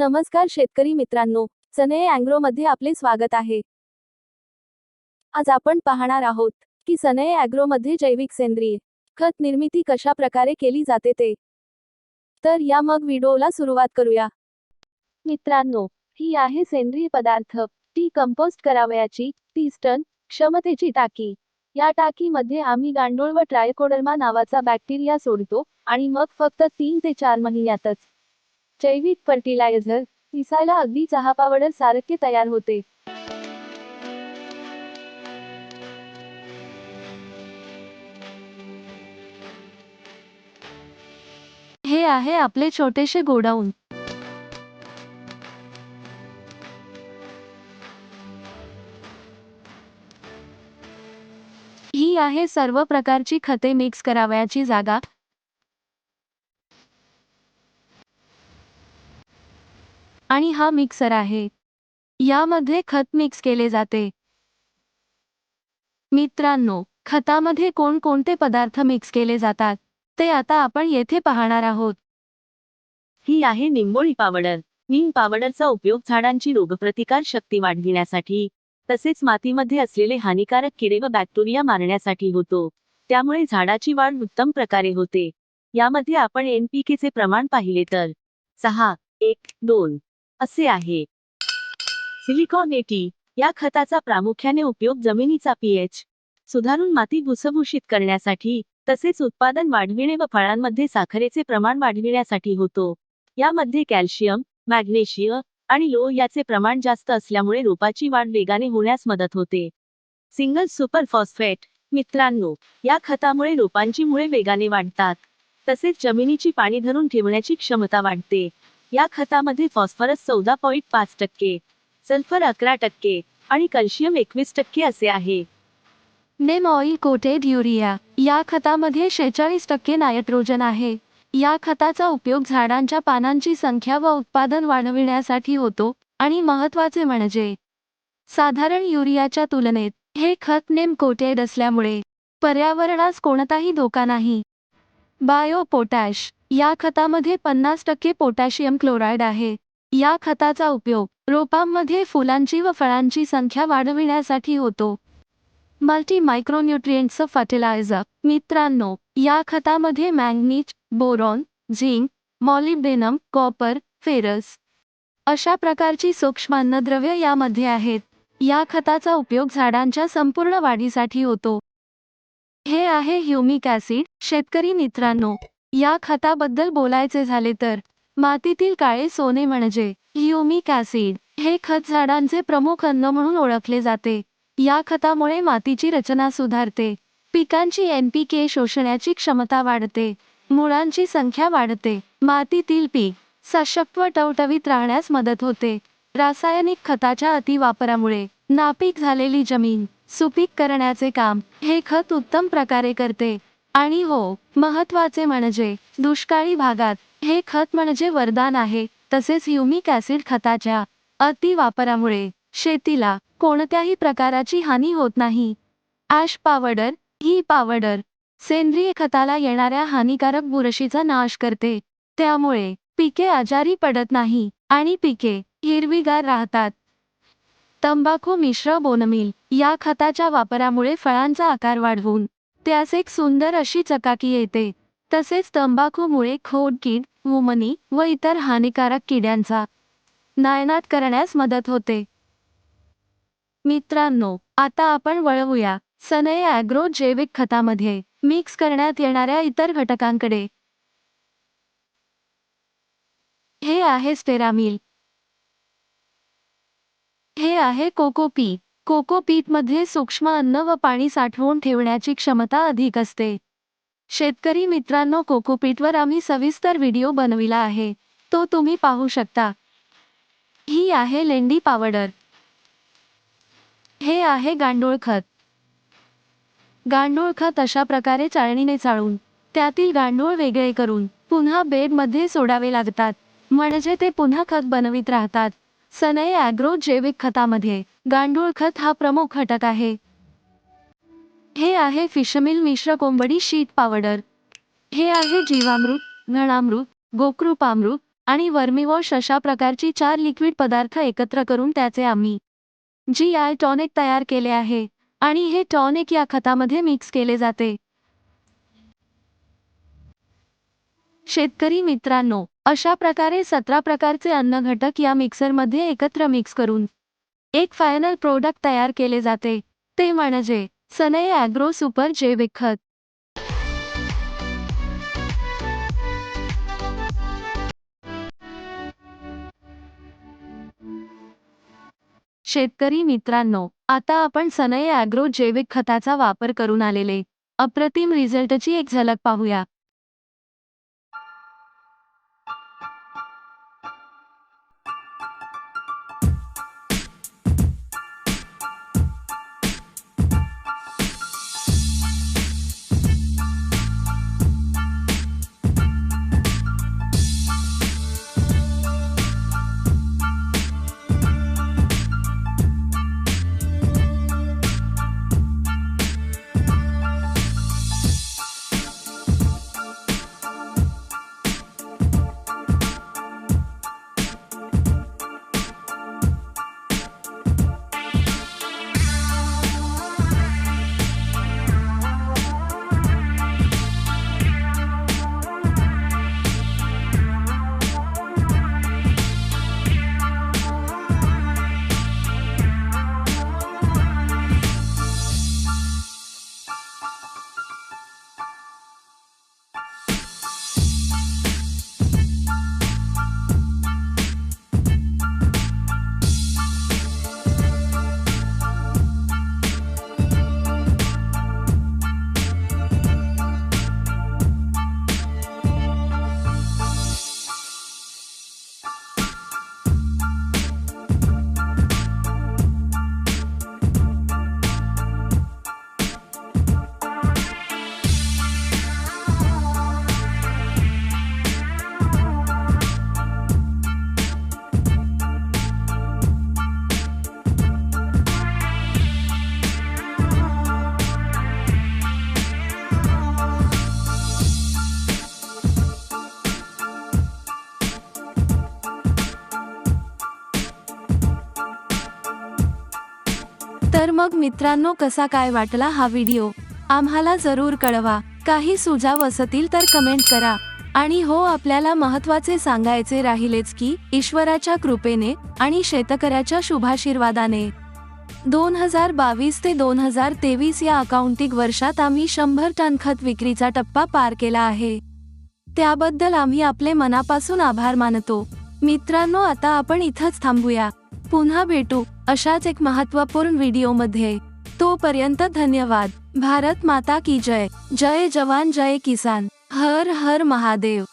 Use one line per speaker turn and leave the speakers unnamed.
नमस्कार शेतकरी मित्रांनो सनए अँग्रो मध्ये आपले स्वागत आहे. आज आपण पाहणार आहोत की सनए अॅग्रो मध्ये जैविक सेंद्रिय खत निर्मिती कशा प्रकारे केली जाते ते. तर या मग व्हिडिओला सुरुवात करूया. मित्रांनो ही आहे सेंद्रिय पदार्थ ती कंपोस्ट करावयाची तीस टन क्षमतेची टाकी. या टाकीमध्ये आम्ही गांडूळ व ट्रायकोडर्मा नावाचा बॅक्टेरिया सोडतो आणि मग फक्त तीन ते चार महिन्यातच जैविक फर्टिलायझर दिसायला अगदी चहा पावडर सारखे तयार होते. हे आहे आपले छोटेसे गोडाऊन. ही आहे सर्व प्रकारची खते मिक्स करावयाची जागा. आणि हा मिक्सर आहे. यामध्ये खत मिक्स केले जाते. मित्रांनो खतामध्ये कोणकोणते पदार्थ मिक्स केले जातात ते आता आपण येथे पाहणार आहोत.
ही आहे निंबोळी पावडर. नीम पावडरचा उपयोग झाडांची रोगप्रतिकार शक्ती वाढविण्यासाठी तसेच मातीमध्ये असलेले हानिकारक किडे व बॅक्टेरिया मारण्यासाठी होतो. त्यामुळे झाडाची वाढ उत्तम प्रकारे होते. यामध्ये आपण एनपीकेचे चे प्रमाण पाहिले तर सहा एक दोन असे आहे. सिलिकॉन एटी या खताचा प्रामुख्याने उपयोग जमिनीचा पीएच सुधारून माती भुसभूषित करण्यासाठी तसेच उत्पादन वाढविणे व फळांमध्ये साखरेचे प्रमाण वाढविण्यासाठी होतो. यामध्ये कॅल्शियम मॅग्नेशियम आणि लो याचे प्रमाण जास्त असल्यामुळे रोपाची वाढ वेगाने होण्यास मदत होते. सिंगल सुपर फॉस्फेट मित्रांनो या खतामुळे रोपांची मुळे वेगाने वाढतात. तसेच जमिनीची पाणी धरून ठेवण्याची क्षमता वाढते. या खतामध्ये फॉस्फरस चौदा पॉईंट पाच टक्के सल्फर अकरा टक्के आणि कॅल्शियम एकवीस टक्के असे आहे.
नेम ऑइल कोटेड युरिया या खतामध्ये शेहेचाळीस टक्के नायट्रोजन आहे. या खताचा उपयोग झाडांच्या पानांची संख्या व उत्पादन वाढविण्यासाठी होतो आणि महत्त्वाचे म्हणजे साधारण युरियाच्या तुलनेत हे खत नेम कोटेड असल्यामुळे पर्यावरणास कोणताही धोका नाही. बायो पोटॅश या खतामध्ये पन्नास टक्के पोटॅशियम क्लोराईड आहे. या खताचा उपयोग रोपांमध्ये फुलांची व फळांची संख्या वाढविण्यासाठी होतो. मल्टी मायक्रोन्युट्रिएंट्सचं फर्टिलायझर. मित्रांनो या खतामध्ये manganese boron zinc molybdenum copper ferrous अशा प्रकारची सूक्ष्म अन्नद्रव्य यामध्ये आहेत. या खताचा उपयोग झाडांच्या संपूर्ण वाढीसाठी होतो. हे आहे ह्युमिक ॲसिड. शेतकरी मित्रांनो या खताबद्दल बोलायचे झाले तर मातीतील काळे सोने म्हणजे ह्युमिक ॲसिड हे खत झाडांचे प्रमुख अन्न म्हणून ओळखले जाते. या खतामुळे मातीची रचना सुधारते पिकांची एनपीके शोषण्याची क्षमता वाढते मुळांची संख्या वाढते मातीतील पीक सशक्त व टवटवीत राहण्यास मदत होते. रासायनिक खताच्या अतिवापरामुळे नापीक झालेली जमीन सुपीक करण्याचे काम हे खत उत्तम प्रकारे करते. आणि हो महत्त्वाचे म्हणजे दुष्काळी भागात हे खत म्हणजे वरदान आहे. तसेच ह्युमिक ॲसिड खताच्या अतिवापरामुळे शेतीला कोणत्याही प्रकाराची हानी होत नाही. ॲश पावडर ही पावडर सेंद्रिय खताला येणाऱ्या हानिकारक बुरशीचा नाश करते. त्यामुळे पिके आजारी पडत नाही आणि पिके हिरवीगार राहतात. तंबाखू मिश्र बोनमील या खताच्या वापरामुळे फळांचा आकार वाढवून त्यास एक सुंदर अशी चकाकी येते. तसेच तंबाखूमुळे खोडकीड वुमनी व इतर हानिकारक किड्यांचा नायनाट करण्यास मदत होते. मित्रांनो आता आपण वळवूया सनय ॲग्रो जैविक खतामध्ये मिक्स करण्यात येणाऱ्या इतर घटकांकडे. हे आहे स्टेरामिल. हे आहे कोकोपी कोकोपीटमध्ये सूक्ष्म अन्न व पाणी साठवून ठेवण्याची क्षमता अधिक असते. शेतकरी मित्रांनो कोकोपीटवर आम्ही सविस्तर व्हिडिओ बनविला आहे. तो तुम्ही पाहू शकता. ही आहे लेंडी पावडर. हे आहे गांडूळ खत. गांडूळ खत अशा प्रकारे चाळणीने चाळून त्यातील गांडूळ वेगळे करून पुन्हा बेडमध्ये सोडावे लागतात. म्हणजे ते पुन्हा खत बनवित राहतात. सनई ॲग्रो जैविक खतामध्ये गांडूळ खत हा प्रमुख घटक आहे. हे आहे फिशमिल मिश्र कोंबडी शीत पावडर. हे आहे जीवामृत घणामृत गोकृपामृत आणि वर्मिवॉश अशा प्रकारची चार लिक्विड पदार्थ एकत्र करून त्याचे आम्ही जी आय टॉनिक तयार केले आहे आणि हे टॉनिक या खतामध्ये मिक्स केले जाते. शेतकरी मित्रांनो अशा प्रकारे सतरा प्रकारचे अन्न घटक या मिक्सरमध्ये एकत्र मिक्स करून एक फायनल प्रोडक्ट तयार केले जाते. ते म्हणजे सनई ॲग्रो सुपर जैविक खत शेतकरी मित्रांनो आता आपण सनई ॲग्रो जैविक खताचा वापर करून आलेले अप्रतिम रिझल्टची एक झलक पाहूया. मग मित्रांनो कसा काय वाटला हा व्हिडिओ? आम्हाला जरूर कळवा. काही सुझाव असतील तर कमेंट करा. आणि हो आपल्याला महत्त्वाचे सांगायचे राहिलेच की ईश्वराच्या कृपेने आणि शेतकऱ्याच्या शुभाशीर्वादाने. दोन हजार बावीस ते दोन हजार तेवीस या अकाउंटिंग वर्षात आम्ही शंभर टन खत विक्रीचा टप्पा पार केला आहे. त्याबद्दल आम्ही आपले मनापासून आभार मानतो. मित्रांनो आता आपण इथंच थांबूया. पुन्हा भेटू. अशाच एक महत्त्वपूर्ण व्हिडिओमध्ये. तोपर्यंत धन्यवाद. भारत माता की जय. जय जवान जय किसान. हर हर महादेव.